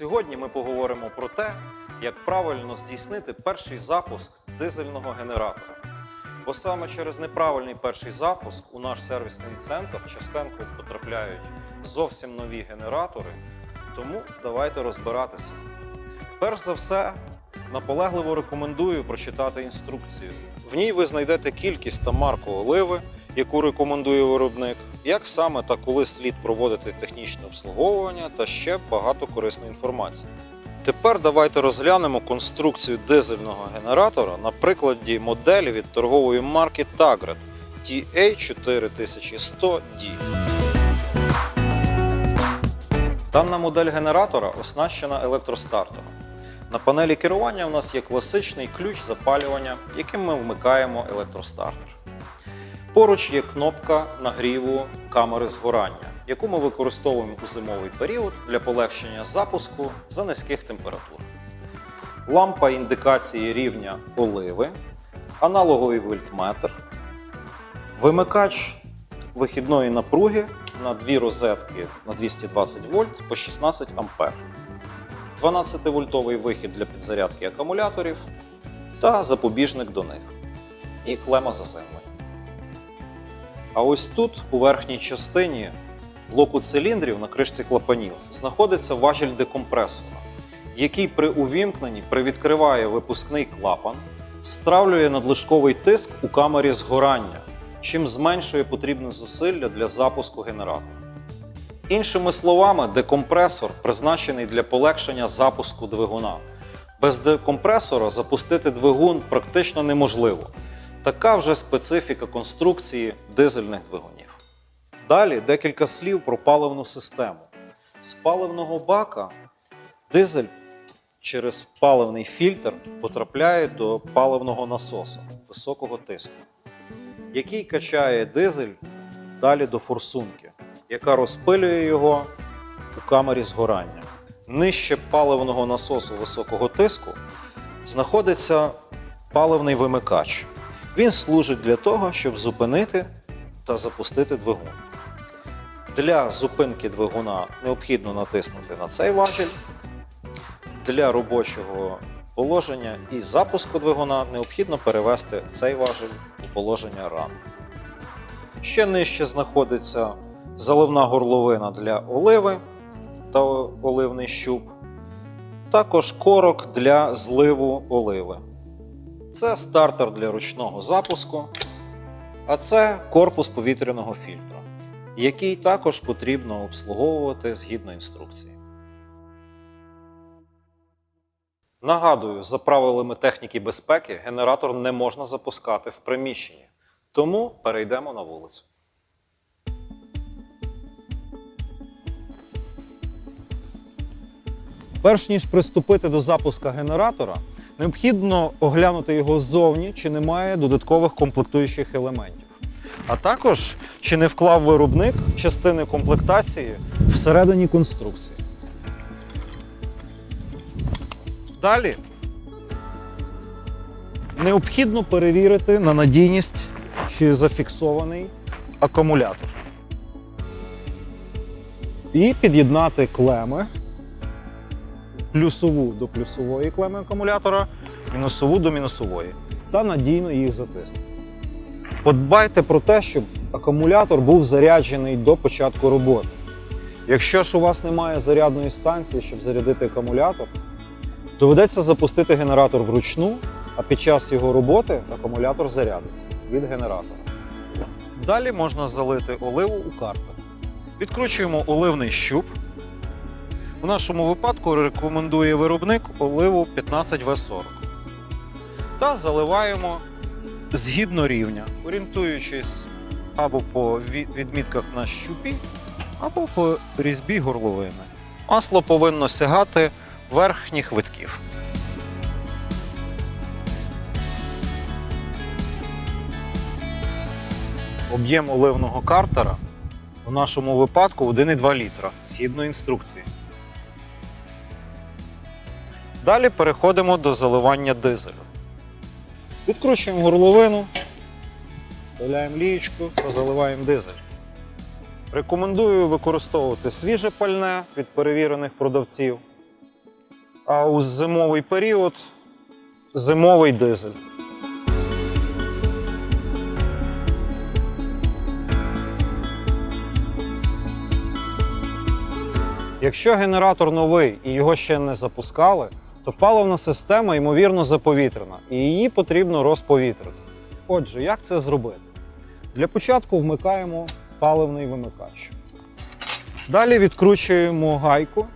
Сьогодні ми поговоримо про те, як правильно здійснити перший запуск дизельного генератора. Бо саме через неправильний перший запуск у наш сервісний центр частенько потрапляють зовсім нові генератори. Тому давайте розбиратися. Перш за все, наполегливо рекомендую прочитати інструкцію. В ній ви знайдете кількість та марку оливи, яку рекомендує виробник, як саме та коли слід проводити технічне обслуговування та ще багато корисної інформації. Тепер давайте розглянемо конструкцію дизельного генератора на прикладі моделі від торгової марки Tagred TA4100D. Дана модель генератора оснащена електростартером. На панелі керування у нас є класичний ключ запалювання, яким ми вмикаємо електростартер. Поруч є кнопка нагріву камери згорання, яку ми використовуємо у зимовий період для полегшення запуску за низьких температур. Лампа індикації рівня оливи, аналоговий вольтметр, вимикач вихідної напруги на дві розетки на 220 вольт по 16 ампер. 12-вольтовий вихід для підзарядки акумуляторів та запобіжник до них. І клема заземлення. А ось тут, у верхній частині блоку циліндрів на кришці клапанів, знаходиться важіль декомпресора, який при увімкненні привідкриває випускний клапан, стравлює надлишковий тиск у камері згорання, чим зменшує потрібне зусилля для запуску генератора. Іншими словами, декомпресор призначений для полегшення запуску двигуна. Без декомпресора запустити двигун практично неможливо. Така вже специфіка конструкції дизельних двигунів. Далі декілька слів про паливну систему. З паливного бака дизель через паливний фільтр потрапляє до паливного насосу високого тиску, який качає дизель далі до форсунки, яка розпилює його у камері згорання. Нижче паливного насосу високого тиску знаходиться паливний вимикач. Він служить для того, щоб зупинити та запустити двигун. Для зупинки двигуна необхідно натиснути на цей важіль. Для робочого положення і запуску двигуна необхідно перевести цей важіль у положення ран. Ще нижче знаходиться заливна горловина для оливи та оливний щуп, також корок для зливу оливи. Це стартер для ручного запуску, а це корпус повітряного фільтра, який також потрібно обслуговувати згідно інструкції. Нагадую, за правилами техніки безпеки генератор не можна запускати в приміщенні, тому перейдемо на вулицю. Перш ніж приступити до запуска генератора, необхідно оглянути його ззовні, чи немає додаткових комплектуючих елементів. А також чи не вклав виробник частини комплектації всередині конструкції. Далі необхідно перевірити на надійність, чи зафіксований акумулятор. І під'єднати клеми плюсову до плюсової клеми акумулятора, мінусову до мінусової та надійно їх затиснути. Подбайте про те, щоб акумулятор був заряджений до початку роботи. Якщо ж у вас немає зарядної станції, щоб зарядити акумулятор, доведеться запустити генератор вручну, а під час його роботи акумулятор зарядиться від генератора. Далі можна залити оливу у картер. Відкручуємо оливний щуп. У нашому випадку рекомендує виробник оливу 15В40. Та заливаємо згідно рівня, орієнтуючись або по відмітках на щупі, або по різьбі горловини. Масло повинно сягати верхніх витків. Об'єм оливного картера у нашому випадку 1,2 літра згідно інструкції. Далі переходимо до заливання дизелю. Відкручуємо горловину, вставляємо лієчку та заливаємо дизель. Рекомендую використовувати свіже пальне від перевірених продавців а у зимовий період зимовий дизель. Якщо генератор новий і його ще не запускали, то паливна система ймовірно заповітрена, і її потрібно розповітрити. Отже, як це зробити? Для початку вмикаємо паливний вимикач. Далі відкручуємо гайку,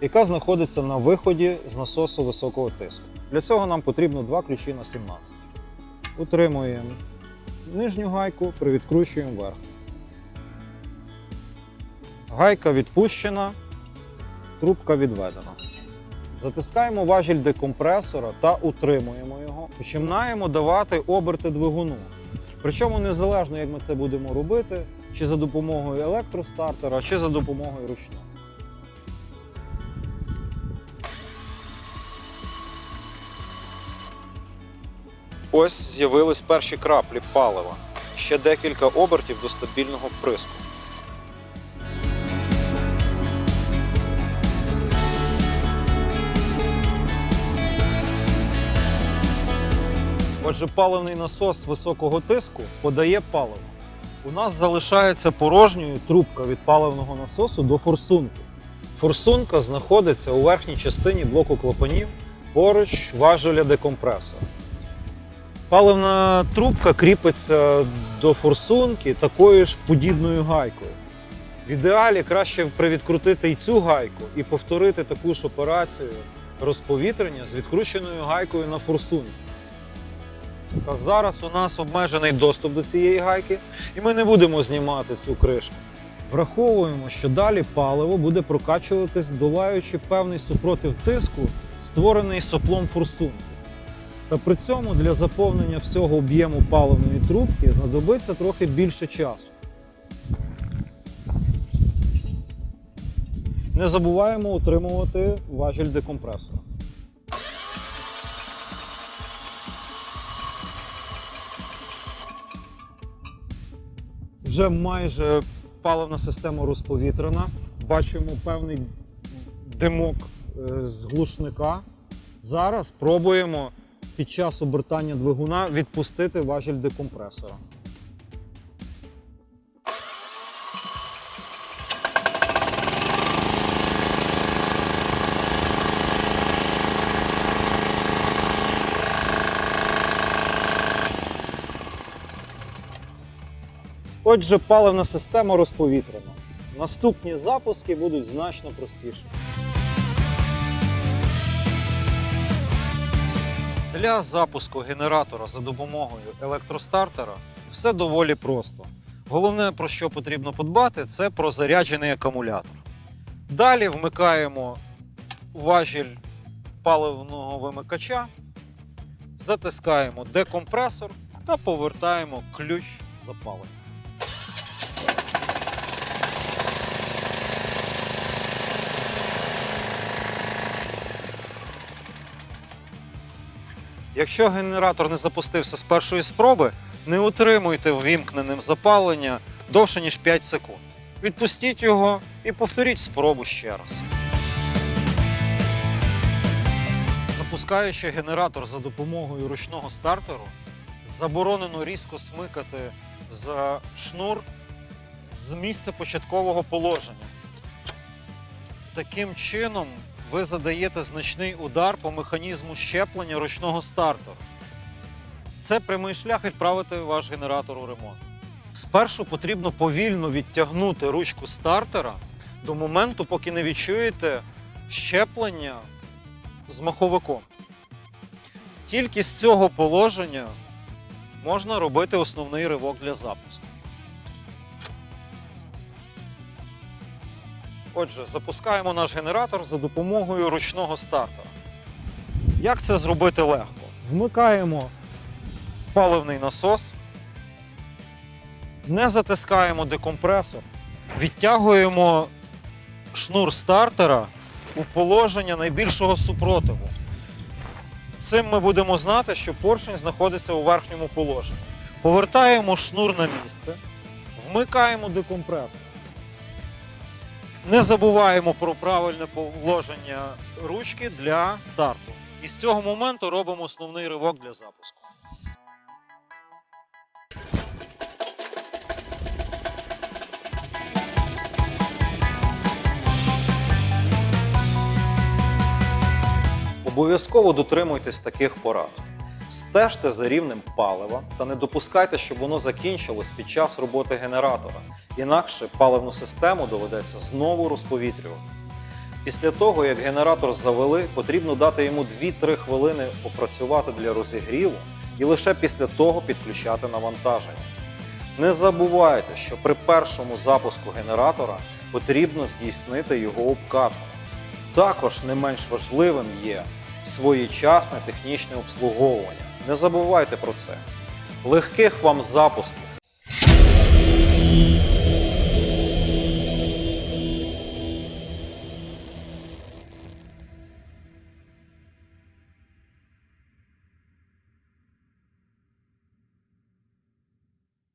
яка знаходиться на виході з насосу високого тиску. Для цього нам потрібно два ключі на 17. Утримуємо нижню гайку, привідкручуємо верх. Гайка відпущена, трубка відведена. Затискаємо важіль декомпресора та утримуємо його. Починаємо давати оберти двигуну. Причому незалежно, як ми це будемо робити, чи за допомогою електростартера, чи за допомогою ручного. Ось з'явились перші краплі палива. Ще декілька обертів до стабільного вприску. Отже, паливний насос високого тиску подає паливо. У нас залишається порожньою трубка від паливного насосу до форсунки. Форсунка знаходиться у верхній частині блоку клапанів поруч важеля декомпресора. Паливна трубка кріпиться до форсунки такою ж подібною гайкою. В ідеалі краще привідкрутити і цю гайку і повторити таку ж операцію розповітрення з відкрученою гайкою на форсунці. Та зараз у нас обмежений доступ до цієї гайки, і ми не будемо знімати цю кришку. Враховуємо, що далі паливо буде прокачуватись, долаючи певний супротив тиску, створений соплом форсунки. Та при цьому для заповнення всього об'єму паливної трубки знадобиться трохи більше часу. Не забуваємо утримувати важіль декомпресора. Вже майже паливна система розповітрена. Бачимо певний димок е, з глушника. Зараз пробуємо під час обертання двигуна відпустити важіль декомпресора. Отже, паливна система розповітрена. Наступні запуски будуть значно простіші. Для запуску генератора за допомогою електростартера все доволі просто. Головне, про що потрібно подбати, це про заряджений акумулятор. Далі вмикаємо важіль паливного вимикача, затискаємо декомпресор та повертаємо ключ запалення. Якщо генератор не запустився з першої спроби, не утримуйте ввімкненим запалення довше ніж 5 секунд. Відпустіть його і повторіть спробу ще раз. Запускаючи генератор за допомогою ручного стартеру, заборонено різко смикати за шнур з місця початкового положення. Таким чином ви задаєте значний удар по механізму щеплення ручного стартера. Це прямий шлях відправити ваш генератор у ремонт. Спершу потрібно повільно відтягнути ручку стартера до моменту, поки не відчуєте щеплення з маховиком. Тільки з цього положення можна робити основний ривок для запуску. Отже, запускаємо наш генератор за допомогою ручного стартера. Як це зробити легко? Вмикаємо паливний насос, не затискаємо декомпресор, відтягуємо шнур стартера у положення найбільшого супротиву. Цим ми будемо знати, що поршень знаходиться у верхньому положенні. Повертаємо шнур на місце, вмикаємо декомпресор. Не забуваємо про правильне положення ручки для старту. І з цього моменту робимо основний ривок для запуску. Обов'язково дотримуйтесь таких порад. Стежте за рівнем палива та не допускайте, щоб воно закінчилось під час роботи генератора. Інакше паливну систему доведеться знову розповітрювати. Після того, як генератор завели, потрібно дати йому 2-3 хвилини попрацювати для розігріву і лише після того підключати навантаження. Не забувайте, що при першому запуску генератора потрібно здійснити його обкатку. Також не менш важливим є своєчасне технічне обслуговування. Не забувайте про це. Легких вам запусків